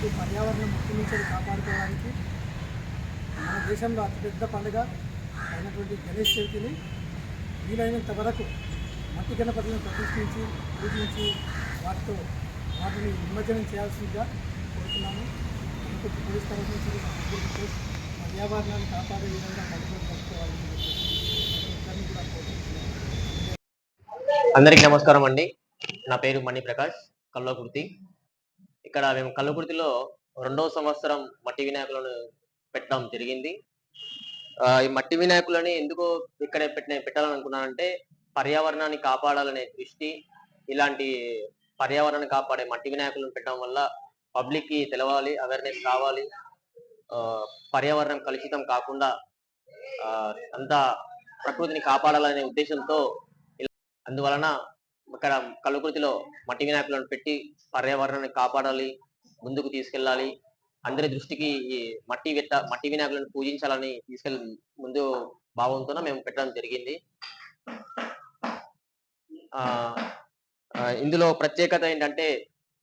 హ్యాపీగా పర్యావరణం ముఖ్య నుంచి కాపాడుకోవడానికి మన దేశంలో అతిపెద్ద పండుగ అయినటువంటి గణేష్ చవితిని వీలైనంత వరకు మట్టి గణపతులను ప్రతిష్ఠించి పూజించి వాటితో వాటిని నిమజ్జనం చేయాల్సిందిగా కోరుతున్నాము. అందుకు పోలీస్ తరఫు నుంచి పర్యావరణాన్ని కాపాడే విధంగా పట్టుకొని కట్టుకోవాలని చెప్పేసి కూడా అందరికీ నమస్కారం అండి. నా పేరు మణి ప్రకాష్ కల్లోకుర్తి ఇక్కడ మేము కల్లుకుర్తిలో రెండవ సంవత్సరం మట్టి వినాయకులను పెట్టడం జరిగింది. ఆ, ఈ మట్టి వినాయకులని ఎందుకు ఇక్కడ పెట్టిన పెట్టాలని అనుకున్నానంటే పర్యావరణాన్ని కాపాడాలనే దృష్టి ఇలాంటి పర్యావరణాన్ని కాపాడే మట్టి వినాయకులను పెట్టడం వల్ల పబ్లిక్కి తెలవాలి అవేర్నెస్ కావాలి ఆ, పర్యావరణం కలుషితం కాకుండా ఆ, అంతా ప్రకృతిని కాపాడాలనే ఉద్దేశంతో అందువలన ఇక్కడ కలుకృతిలో మట్టి వినాయకులను పెట్టి పర్యావరణాన్ని కాపాడాలి ముందుకు తీసుకెళ్ళాలి. అందరి దృష్టికి ఈ మట్టి వెట్ట మట్టి వినాయకులను పూజించాలని తీసుకెళ్ళి ముందు భావంతో మేము పెట్టడం జరిగింది. ఆ ఆ, ఇందులో ప్రత్యేకత ఏంటంటే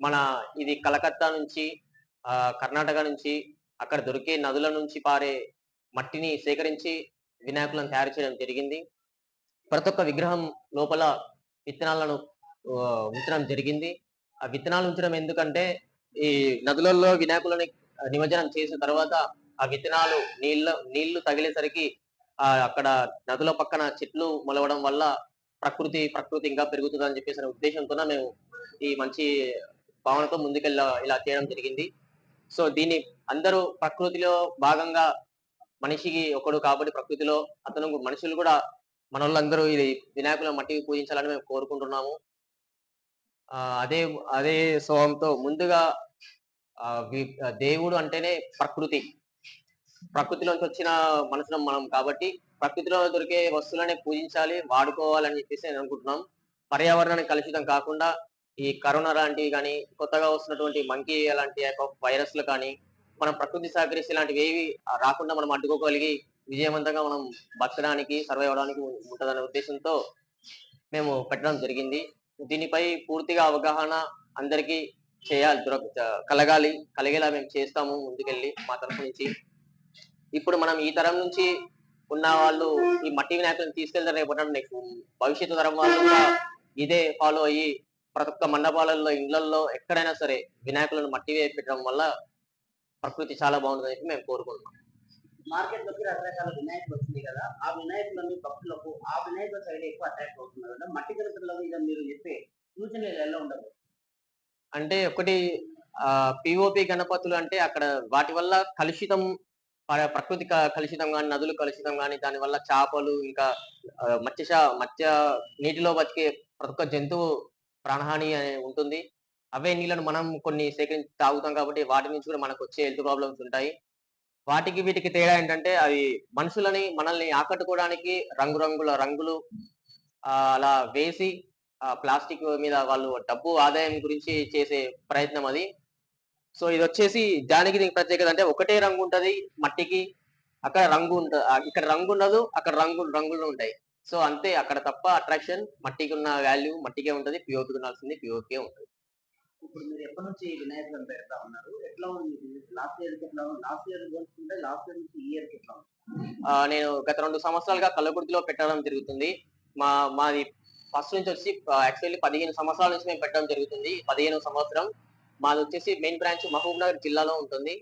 మన ఇది కలకత్తా నుంచి ఆ, కర్ణాటక నుంచి అక్కడ దొరికే నదుల నుంచి పారే మట్టిని సేకరించి వినాయకులను తయారు చేయడం జరిగింది. ప్రతి ఒక్క విగ్రహం లోపల విత్తనాలను ఉంచడం జరిగింది. ఆ విత్తనాలు ఉంచడం ఎందుకంటే ఈ నదులలో వినాయకులని నిమజ్జనం చేసిన తర్వాత ఆ విత్తనాలు నీళ్ళ నీళ్ళు తగిలేసరికి ఆ అక్కడ నదుల పక్కన చెట్లు మొలవడం వల్ల ప్రకృతి ప్రకృతి ఇంకా పెరుగుతుందని చెప్పేసి ఉద్దేశంతో మేము ఈ మంచి భావనతో ముందుకెళ్ళ ఇలా చేయడం జరిగింది. సో దీన్ని అందరూ ప్రకృతిలో భాగంగా మనిషికి ఒకడు కాబట్టి ప్రకృతిలో అతను మనుషులు కూడా మన వాళ్ళందరూ ఇది వినాయకుల మట్టికి పూజించాలని మేము కోరుకుంటున్నాము. అదే అదే స్వభావంతో ముందుగా ఆ, దేవుడు అంటేనే ప్రకృతి. ప్రకృతిలోంచి వచ్చిన మనసులో మనం కాబట్టి ప్రకృతిలో దొరికే వస్తువులనే పూజించాలి వాడుకోవాలని చెప్పేసి నేను అనుకుంటున్నాం. పర్యావరణానికి కలుషితం కాకుండా ఈ కరోనా లాంటివి కానీ కొత్తగా వస్తున్నటువంటి మంకీ లాంటి వైరస్లు కానీ మనం ప్రకృతి సహకరిస్తే ఇలాంటివి ఏవి రాకుండా మనం అడ్డుకోగలిగి విజయవంతంగా మనం బతకడానికి సర్వైవ్ అవడానికి ఉంటుందనే ఉద్దేశంతో మేము పెట్టడం జరిగింది. దీనిపై పూర్తిగా అవగాహన అందరికీ చేయాలి దొరక కలగాలి కలిగేలా మేము చేస్తాము ముందుకెళ్ళి మా తరఫు నుంచి. ఇప్పుడు మనం ఈ తరం నుంచి ఉన్న వాళ్ళు ఈ మట్టి వినాయకులను తీసుకెళ్తారు రేపు నెక్స్ట్ భవిష్యత్తు తరం వాళ్ళు కూడా ఇదే ఫాలో అయ్యి ప్రతి ఒక్క మండపాలలో ఇళ్ళలో ఎక్కడైనా సరే వినాయకులను మట్టి వేసి పెట్టడం వల్ల ప్రకృతి చాలా బాగుంటుందని చెప్పి మేము కోరుకుంటున్నాం. మార్కెట్లోకి రకరకాల వినాయకులు వచ్చినాయి కదా ఆ వినాయకులన్నీ భక్తులకు ఆ వినాయకుల సైడ్ ఎక్కువ అట్రాక్ట్ అవుతున్నారు కదా మట్టి గణపతుల ఇక మీరు చెప్పే సూచనలు ఎలా ఉండదు అంటే ఒకటి పిఓపి గణపతులు అంటే అక్కడ వాటి వల్ల కలుషితం ప్రకృతి కలుషితం కానీ నదులు కలుషితం కానీ దాని వల్ల చేపలు ఇంకా మత్స్య మత్స్య నీటిలో బతికే ప్రతి ఒక్క జంతువు ప్రాణహాని అనే ఉంటుంది. అవే నీళ్ళను మనం కొన్ని సేకరించి తాగుతాం కాబట్టి వాటి నుంచి కూడా మనకు వచ్చే హెల్త్ ప్రాబ్లమ్స్ ఉంటాయి. వాటికి వీటికి తేడా ఏంటంటే అవి మనుషులని మనల్ని ఆకట్టుకోవడానికి రంగురంగుల రంగులు అలా వేసి ప్లాస్టిక్ మీద వాళ్ళు డబ్బు ఆదాయం గురించి చేసే ప్రయత్నం అది. సో ఇది వచ్చేసి దానికి దీనికి ప్రత్యేకత అంటే ఒకటే రంగు ఉంటుంది మట్టికి అక్కడ రంగు ఉంటుంది ఇక్కడ రంగు ఉండదు అక్కడ రంగు రంగులు ఉంటాయి. సో అంతే అక్కడ తప్ప అట్రాక్షన్ మట్టికి ఉన్న వాల్యూ మట్టికే ఉంటుంది పిఓపికి ఉండాల్సింది పిఓపి ఉంటుంది. ఇప్పుడు మీరు ఎప్పటి నుంచి వినాయకులను పెడతా ఉన్నారు? ఎట్లా ఉంది? లాస్ట్ ఇయర్ ఎట్లా ఉంది? లాస్ట్ ఇయర్ పోల్చుకుంటే లాస్ట్ ఇయర్ నుంచి ఈ ఇయర్ ఎట్లా ఉంది? నేను గత రెండు సంవత్సరాలుగా కల్లకుర్తిలో పెట్టడం జరుగుతుంది. మా మాది ఫస్ట్ నుంచి వచ్చి యాక్చువల్లీ పదిహేను సంవత్సరాల నుంచి మేము పెట్టడం జరుగుతుంది. పదిహేను సంవత్సరం. మాది వచ్చేసి మెయిన్ బ్రాంచ్ మహబూబ్ నగర్ జిల్లాలో ఉంటుంది.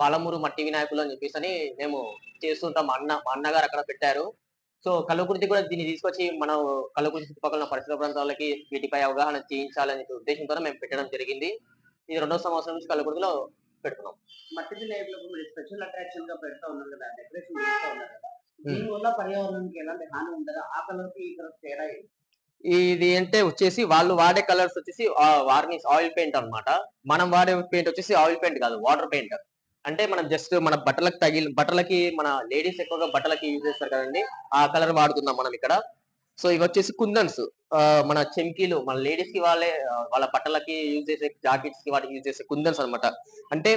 పాలమూరు మట్టి వినాయకులు అని చెప్పేసి అని మేము చేస్తుంటాం. మా అన్న మా అన్నగారు అక్కడ పెట్టారు. సో కల్లకుర్తి కూడా దీన్ని తీసుకొచ్చి మనం కల్లకుర్తి చుట్టుపక్కల పరిసర ప్రాంతాలకి వీటిపై అవగాహన చేయించాలనే ఉద్దేశంతో మేము పెట్టడం జరిగింది. ఇది రెండో సంవత్సరం నుంచి కల్లకుర్తిలో పెడుతున్నాం. మట్టి మీరు స్పెషల్ అట్రాక్షన్గా పెడతా ఉన్నారు కదా డెకరేషన్ చేస్తా ఉన్నారు కదా. దీని వల్ల పర్యావరణానికి ఎలాంటి హాని ఉండదా? ఆ కలర్కి ఈ కలర్ తేడా? ఇది అంటే వచ్చేసి వాళ్ళు వాడే కలర్స్ వచ్చేసి వార్నిష్ ఆయిల్ పెయింట్ అన్నమాట. మనం వాడే పెయింట్ వచ్చేసి ఆయిల్ పెయింట్ కాదు వాటర్ పెయింట్. అంటే మనం జస్ట్ మన బట్టలకు తగిలి బట్టలకి మన లేడీస్ ఎక్కువగా బట్టలకి యూజ్ చేస్తారు కదండి. ఆ కలర్ వాడుతున్నాం మనం ఇక్కడ. సో ఇవి వచ్చేసి కుందన్స్. మన చెంకీలు మన లేడీస్కి వాళ్ళే వాళ్ళ బట్టలకి యూజ్ చేసే జాకెట్స్కి వాటికి యూజ్ చేసే కుందన్స్ అన్నమాట. అంటే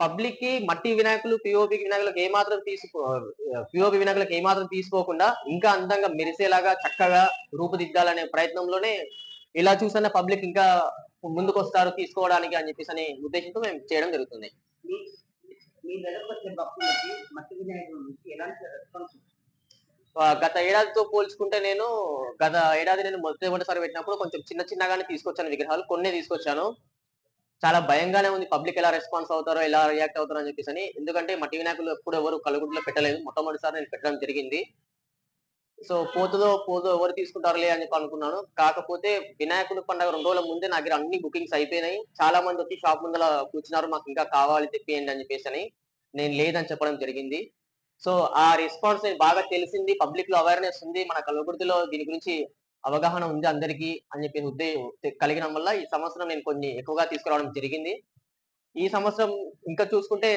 పబ్లిక్కి మట్టి వినాయకులు పిఓపి వినాయకులకు ఏమాత్రం తీసుకో పిఓపి వినాయకులకు ఏమాత్రం తీసుకోకుండా ఇంకా అందంగా మెరిసేలాగా చక్కగా రూపుదిద్దాలనే ప్రయత్నంలోనే ఇలా చూసిన పబ్లిక్ ఇంకా ముందుకు వస్తారు తీసుకోవడానికి అని చెప్పేసి అనే ఉద్దేశంతో మేము చేయడం జరుగుతుంది. మీ మీ దగ్గరకు వచ్చే భక్తులకి మట్టి నుంచి ఎలాంటి రెస్పాన్స్ గత ఏడాదితో పోల్చుకుంటే నేను గత ఏడాది నేను మొదటిసారి పెట్టినప్పుడు కొంచెం చిన్న చిన్నగానే తీసుకొచ్చాను విగ్రహాలు కొన్ని తీసుకొచ్చాను. చాలా భయంగానే ఉంది పబ్లిక్ ఎలా రెస్పాన్స్ అవుతారో ఎలా రియాక్ట్ అవుతారో అని చెప్పేసి అని. ఎందుకంటే మట్టి వినాయకులు ఎప్పుడు ఎవరు కలుగుడులో పెట్టలేదు. మొట్టమొదటిసారి నేను పెట్టడం జరిగింది. సో పోతుందో పోదో ఎవరు తీసుకుంటారులే అని చెప్పి అనుకున్నాను. కాకపోతే వినాయకుడి పండుగ రెండు రోజుల ముందే నా దగ్గర అన్ని బుకింగ్స్ అయిపోయినాయి. చాలా మంది వచ్చి షాప్ ముందర కూర్చున్నారు మాకు ఇంకా కావాలి తెప్పియండి అని చెప్పేసి అని నేను లేదని చెప్పడం జరిగింది. సో ఆ రెస్పాన్స్ బాగా తెలిసింది పబ్లిక్లో అవేర్నెస్ ఉంది మన కలగుర్తిలో దీని గురించి అవగాహన ఉంది అందరికీ అని చెప్పి ఉద్దేశం కలిగిన వల్ల ఈ సంవత్సరం నేను కొన్ని ఎక్కువగా తీసుకురావడం జరిగింది. ఈ సంవత్సరం ఇంకా చూసుకుంటే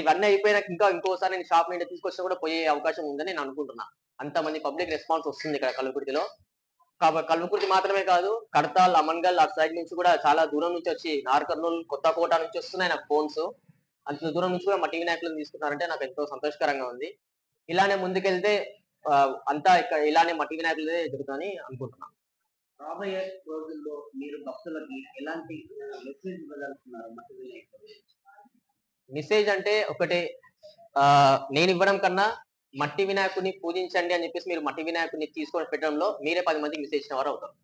ఇవన్నీ అయిపోయినాక ఇంకా ఇంకోసారి నేను షాప్ నుండి తీసుకొచ్చినా కూడా పోయే అవకాశం ఉందని నేను అనుకుంటున్నా. అంత మంది పబ్లిక్ రెస్పాన్స్ వస్తుంది ఇక్కడ కలుపుకుర్తిలో కాబట్టి మాత్రమే కాదు కడతాల్ అమన్గల్ ఆ సైడ్ నుంచి కూడా చాలా దూరం నుంచి వచ్చి నార్కర్నూల్ కొత్త కోట నుంచి వస్తున్నాయి నాకు ఫోన్స్. అంత దూరం నుంచి కూడా మట్టి వినాయకులను తీసుకున్నారంటే నాకు ఎంతో సంతోషకరంగా ఉంది. ఇలానే ముందుకెళ్తే అంతా ఇక్కడ ఇలానే మట్టి నాయకులదే జరుగుతుందని అనుకుంటున్నాను రాబోయే రోజుల్లో మీరు భక్తులకి ఎలాంటి మెసేజ్ ఇవ్వగలుగుతున్నారు? మెసేజ్ అంటే ఒకటే ఆ నేను ఇవ్వడం కన్నా మట్టి వినాయకుడిని పూజించండి అని చెప్పేసి మీరు మట్టి వినాయకుడిని తీసుకొని పెట్టడంలో మీరే పది మందికి మెసేజ్ ఇచ్చిన వారు అవుతారు.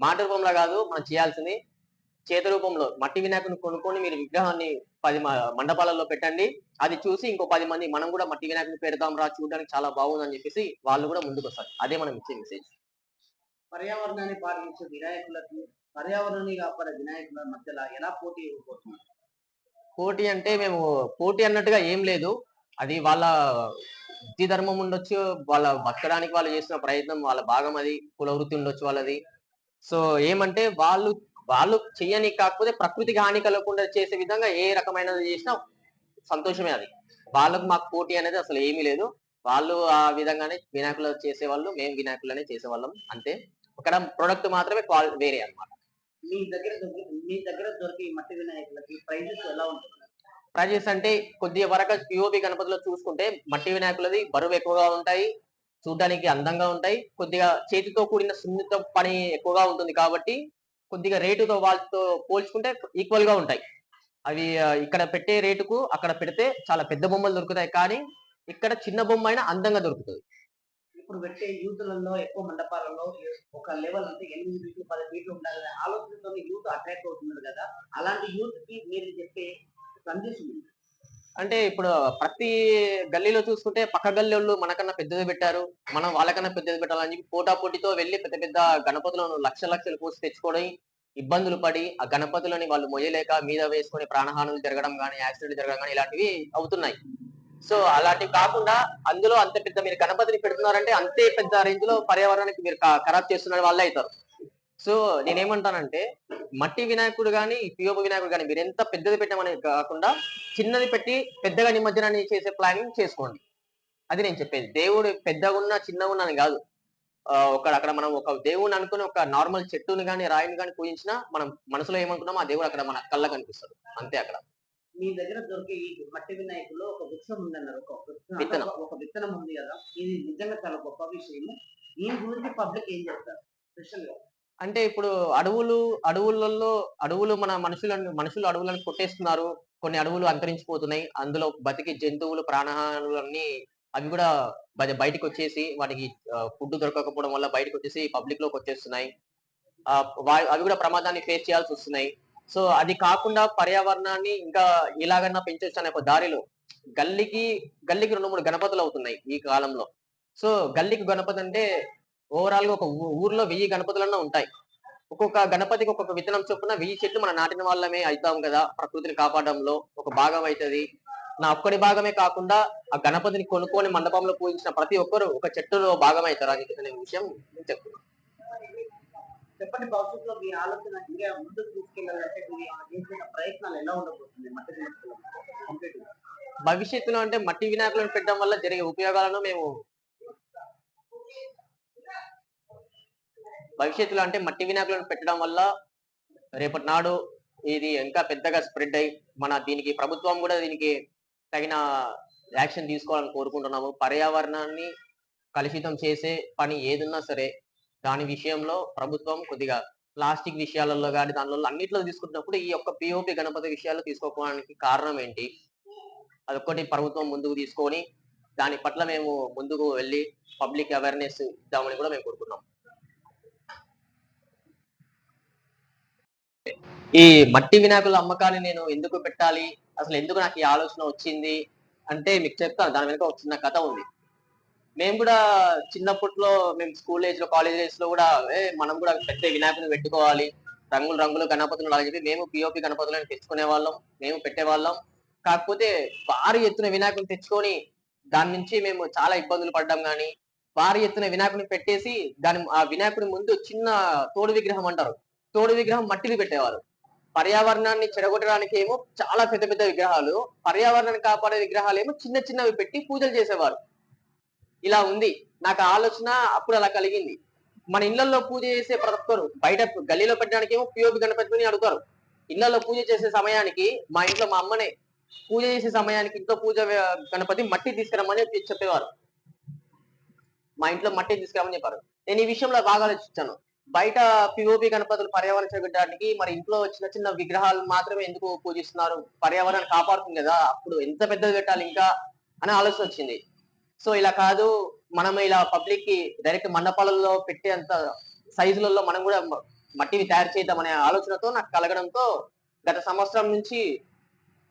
మాట రూపంలో కాదు మనం చేయాల్సింది చేత రూపంలో మట్టి వినాయకుని కొనుక్కొని మీరు విగ్రహాన్ని పది మ- మండపాలలో పెట్టండి. అది చూసి ఇంకో పది మంది మనం కూడా మట్టి వినాయకుని పెడదాం రా చూడడానికి చాలా బాగుందని చెప్పేసి వాళ్ళు కూడా ముందుకు వస్తారు అదే మనం ఇచ్చే మెసేజ్ పర్యావరణాన్ని పాటించే వినాయకులకు పర్యావరణాన్ని కాపాడే వినాయకుల మధ్యలో ఎలా పోటీ ఇవ్వబోతున్నారు పోటీ అంటే మేము పోటీ అన్నట్టుగా ఏం లేదు. అది వాళ్ళ వృత్తి ధర్మం ఉండొచ్చు వాళ్ళ బతకడానికి వాళ్ళు చేసిన ప్రయత్నం వాళ్ళ భాగం అది కుల వృత్తి ఉండొచ్చు వాళ్ళది. సో ఏమంటే వాళ్ళు వాళ్ళు చెయ్యని కాకపోతే ప్రకృతికి హాని కలగకుండా చేసే విధంగా ఏ రకమైనది చేసినా సంతోషమే అది. వాళ్ళకు మాకు పోటీ అనేది అసలు ఏమీ లేదు. వాళ్ళు ఆ విధంగానే వినాయకులు చేసేవాళ్ళు మేము వినాయకులనే చేసేవాళ్ళం అంతే. ఇక్కడ ప్రొడక్ట్ మాత్రమే క్వాల్ వేరే అన్నమాట. మీ దగ్గర మీ దగ్గర దొరికే మట్టి వినాయకులకి ప్రైజెస్ ఎలా ఉంటుంది ప్రైజెస్ అంటే కొద్దిగా వరకు పిఓపి గణపతిలో చూసుకుంటే మట్టి వినాయకులది బరువు ఎక్కువగా ఉంటాయి చూడడానికి అందంగా ఉంటాయి కొద్దిగా చేతితో కూడిన సున్నిత పని ఎక్కువగా ఉంటుంది కాబట్టి కొద్దిగా రేటుతో వాళ్ళతో పోల్చుకుంటే ఈక్వల్గా ఉంటాయి. అవి ఇక్కడ పెట్టే రేటుకు అక్కడ పెడితే చాలా పెద్ద బొమ్మలు దొరుకుతాయి కానీ ఇక్కడ చిన్న బొమ్మ అయినా అందంగా దొరుకుతుంది. ఇప్పుడు పెట్టే యూత్లలో ఎక్కువ మండపాలలో ఒక లెవెల్ అంటే ఎనిమిది ఫీట్లు పది ఫీట్లు ఉండాలనే ఆలోచనతో యూత్ అట్రాక్ట్ అవుతున్నారు కదా. అలాంటి యూత్కి మీరు చెప్పే సందేశం అంటే ఇప్పుడు ప్రతి గల్లీలో చూసుకుంటే పక్క గల్లీ వాళ్ళు మనకన్నా పెద్దది పెట్టారు మనం వాళ్ళకన్నా పెద్దది పెట్టాలని చెప్పి పోటా పోటీతో వెళ్ళి పెద్ద పెద్ద గణపతులను లక్ష లక్షలు పోసి తెచ్చుకోవడం ఇబ్బందులు పడి ఆ గణపతులని వాళ్ళు మొయ్యలేక మీద వేసుకొని ప్రాణహానులు జరగడం కానీ యాక్సిడెంట్ జరగడం కానీ ఇలాంటివి అవుతున్నాయి. సో అలాంటివి కాకుండా అందులో అంత పెద్ద మీరు గణపతిని పెడుతున్నారంటే అంతే పెద్ద రేంజ్లో పర్యావరణానికి మీరు ఖరాబ్ చేస్తున్న వాళ్ళే అవుతారు. సో నేనేమంటానంటే మట్టి వినాయకుడు కానీ పియోప వినాయకుడు కానీ మీరు ఎంత పెద్దది పెట్టామని కాకుండా చిన్నది పెట్టి పెద్దగా నిమజ్జనాన్ని చేసే ప్లానింగ్ చేసుకోండి. అది నేను చెప్పేది. దేవుడు పెద్దగా ఉన్నా చిన్నగా ఉన్నా అని కాదు. ఆ, ఒక అక్కడ మనం ఒక దేవుని అనుకుని ఒక నార్మల్ చెట్టుని కానీ రాయిని కానీ పూజించినా మనం మనసులో ఏమనుకున్నామో ఆ దేవుడు అక్కడ మన కళ్ళ కనిపిస్తాడు. అంతే అక్కడ. మీ దగ్గర దొరికే ఈ మట్టి వినాయకుల్లో ఒక వృక్షం ఉందన్నారు. ఒక వృక్షం విత్తనం. ఒక- విత్తనం ఉంది కదా. ఇది నిజంగా చాలా గొప్ప విషయము. దీని గురించి పబ్లిక్ ఏం చెప్తారు? స్పెషల్గా అంటే ఇప్పుడు అడవులు అడవులలో అడవులు మన మనుషులను మనుషులు అడవులను కొట్టేస్తున్నారు. కొన్ని అడవులు అంతరించిపోతున్నాయి. అందులో బతికి జంతువులు ప్రాణహానులన్నీ అవి కూడా బయ- బయటికి వచ్చేసి వాటికి ఫుడ్ దొరకకపోవడం వల్ల బయటకు వచ్చేసి పబ్లిక్లోకి వచ్చేస్తున్నాయి అవి కూడా ప్రమాదాన్ని ఫేస్ చేయాల్సి వస్తున్నాయి. సో అది కాకుండా పర్యావరణాన్ని ఇంకా ఇలాగన్నా పెంచొచ్చు అనే ఒక దారిలో గల్లీకి గల్లీకి రెండు మూడు గణపతులు అవుతున్నాయి ఈ కాలంలో. సో గల్లీకి గణపతి అంటే ఓవరాల్గా ఒక ఊర్లో వెయ్యి గణపతులన్నా ఉంటాయి. ఒక్కొక్క గణపతికి ఒక్కొక్క విత్తనం చొప్పున వెయ్యి చెట్లు మనం నాటిన వాళ్ళమే అవుతాం కదా ప్రకృతిని కాపాడడంలో. ఒక భాగం అవుతుంది నా ఒక్కడి భాగమే కాకుండా ఆ గణపతిని కొనుక్కొని మండపంలో పూజించిన ప్రతి ఒక్కరు ఒక చెట్టులో భాగం అవుతారు. అనే విషయం నేను చెప్తున్నాను చెప్పండి భవిష్యత్తులో మీ ఆలోచన ఇంకా ముందుకు తీసుకెళ్ళాలంటే మీరు చేసిన ప్రయత్నాలు ఎలా ఉండబోతుంది? మట్టి వినాయకులు భవిష్యత్తులో అంటే మట్టి వినాయకులను పెట్టడం వల్ల జరిగే ఉపయోగాలను మేము భవిష్యత్తులో అంటే మట్టి వినాయకులను పెట్టడం వల్ల రేపటి నాడు ఇది ఇంకా పెద్దగా స్ప్రెడ్ అయ్యి మన దీనికి ప్రభుత్వం కూడా దీనికి తగిన యాక్షన్ తీసుకోవాలని కోరుకుంటున్నాము. పర్యావరణాన్ని కలుషితం చేసే పని ఏదున్నా సరే దాని విషయంలో ప్రభుత్వం కొద్దిగా ప్లాస్టిక్ విషయాలలో కానీ దానిలో అన్నిట్లో తీసుకుంటున్నప్పుడు ఈ యొక్క పిఓపి గణపతి విషయాలు తీసుకోవడానికి కారణం ఏంటి? అదొక్కటి ప్రభుత్వం ముందుకు తీసుకొని దాని పట్ల మేము ముందుకు వెళ్ళి పబ్లిక్ అవేర్నెస్ ఇద్దామని కూడా మేము కోరుకున్నాం. ఈ మట్టి వినాయకుల అమ్మకాన్ని నేను ఎందుకు పెట్టాలి? అసలు ఎందుకు నాకు ఈ ఆలోచన వచ్చింది? అంటే మీకు చెప్తాను దాని వెనుక ఒక చిన్న కథ ఉంది. మేము కూడా చిన్నప్పట్లో మేము స్కూల్ ఏజ్లో కాలేజ్ ఏజ్లో కూడా ఏ మనం కూడా పెద్ద వినాయకుని పెట్టుకోవాలి. రంగులు రంగులు గణపతులు అని చెప్పి మేము పిఓపి గణపతులను తెచ్చుకునే వాళ్ళం మేము పెట్టేవాళ్ళం కాకపోతే భారీ ఎత్తున వినాయకుని తెచ్చుకొని దాని నుంచి మేము చాలా ఇబ్బందులు పడ్డాం కానీ భారీ ఎత్తున వినాయకుని పెట్టేసి దాని ఆ వినాయకుడి ముందు చిన్న తోడు విగ్రహం అంటారు. తోడు విగ్రహం మట్టిది పెట్టేవారు. పర్యావరణాన్ని చెడగొట్టడానికి ఏమో చాలా పెద్ద పెద్ద విగ్రహాలు పర్యావరణాన్ని కాపాడే విగ్రహాలు ఏమో చిన్న చిన్నవి పెట్టి పూజలు చేసేవారు. ఇలా ఉంది. నాకు ఆలోచన అప్పుడు అలా కలిగింది. మన ఇళ్ళలో పూజ చేసే ప్రతి ఒక్కరు బయట గల్లీలో పెట్టడానికి ఏమో పిఓపి గణపతిని అడుగుతారు. ఇళ్ళలో పూజ చేసే సమయానికి మా ఇంట్లో మా అమ్మనే పూజ చేసే సమయానికి ఇంట్లో పూజ గణపతి మట్టి తీసుకురమ్మని చెప్పేవారు. మా ఇంట్లో మట్టి తీసుకురమ్మని చెప్పారు. నేను ఈ విషయంలో బాగా ఆలోచించాను. బయట పిఓపి గణపతులు పర్యావరణ చెడగొట్టడానికి మరి ఇంట్లో చిన్న చిన్న విగ్రహాలు మాత్రమే ఎందుకు పూజిస్తున్నారు? పర్యావరణాన్ని కాపాడుతుంది కదా అప్పుడు ఎంత పెద్దది పెట్టాలి ఇంకా అనే ఆలోచన వచ్చింది. సో ఇలా కాదు మనం ఇలా పబ్లిక్కి డైరెక్ట్ మండపాలలో పెట్టేంత సైజులలో మనం కూడా మట్టిని తయారు చేద్దామనే ఆలోచనతో నాకు కలగడంతో గత సంవత్సరం నుంచి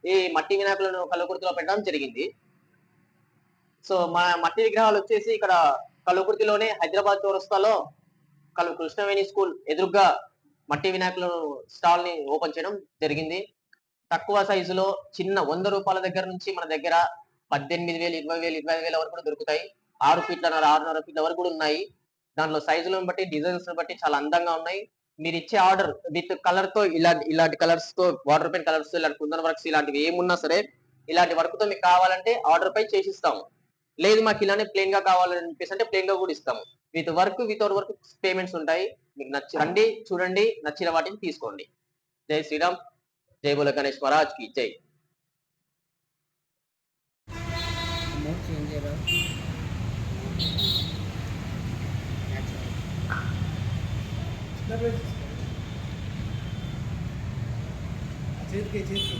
ఈ మట్టి వినాయకులను కలుకుర్తిలో పెట్టడం జరిగింది. సో మన మట్టి విగ్రహాలు వచ్చేసి ఇక్కడ కలుకుర్తిలోనే హైదరాబాద్ చౌరస్తాలో కలు కృష్ణవేణి స్కూల్ ఎదురుగా మట్టి వినాయకుల స్టాల్ని ఓపెన్ చేయడం జరిగింది. తక్కువ సైజులో చిన్న వంద రూపాయల దగ్గర నుంచి మన దగ్గర పద్దెనిమిది వేలు ఇరవై వేలు ఇరవై వేల వరకు కూడా దొరుకుతాయి. ఆరు ఫీట్లన్నర ఆరున్నర ఫీట్ల వరకు కూడా ఉన్నాయి. దాంట్లో సైజులను బట్టి డిజైన్స్ బట్టి చాలా అందంగా ఉన్నాయి. మీరు ఇచ్చే ఆర్డర్ విత్ కలర్తో ఇలాంటి ఇలాంటి కలర్స్తో వాటర్ పెయింట్ కలర్స్ ఇలాంటి కుందన్ వర్క్స్ ఇలాంటివి ఏమున్నా సరే ఇలాంటి వర్క్తో మీకు కావాలంటే ఆర్డర్ పై చేసిస్తాము. లేదు మాకు ఇలానే ప్లేన్గా కావాలని అంటే ప్లేన్గా కూడా ఇస్తాము. With work without work payments ఉంటాయి. మీకు నచ్చండి రండి చూడండి నచ్చిన వాటిని తీసుకోండి. జై శ్రీరామ్. జై బోల గణేష్ మహారాజ్కి జై. చేతికి చేతికి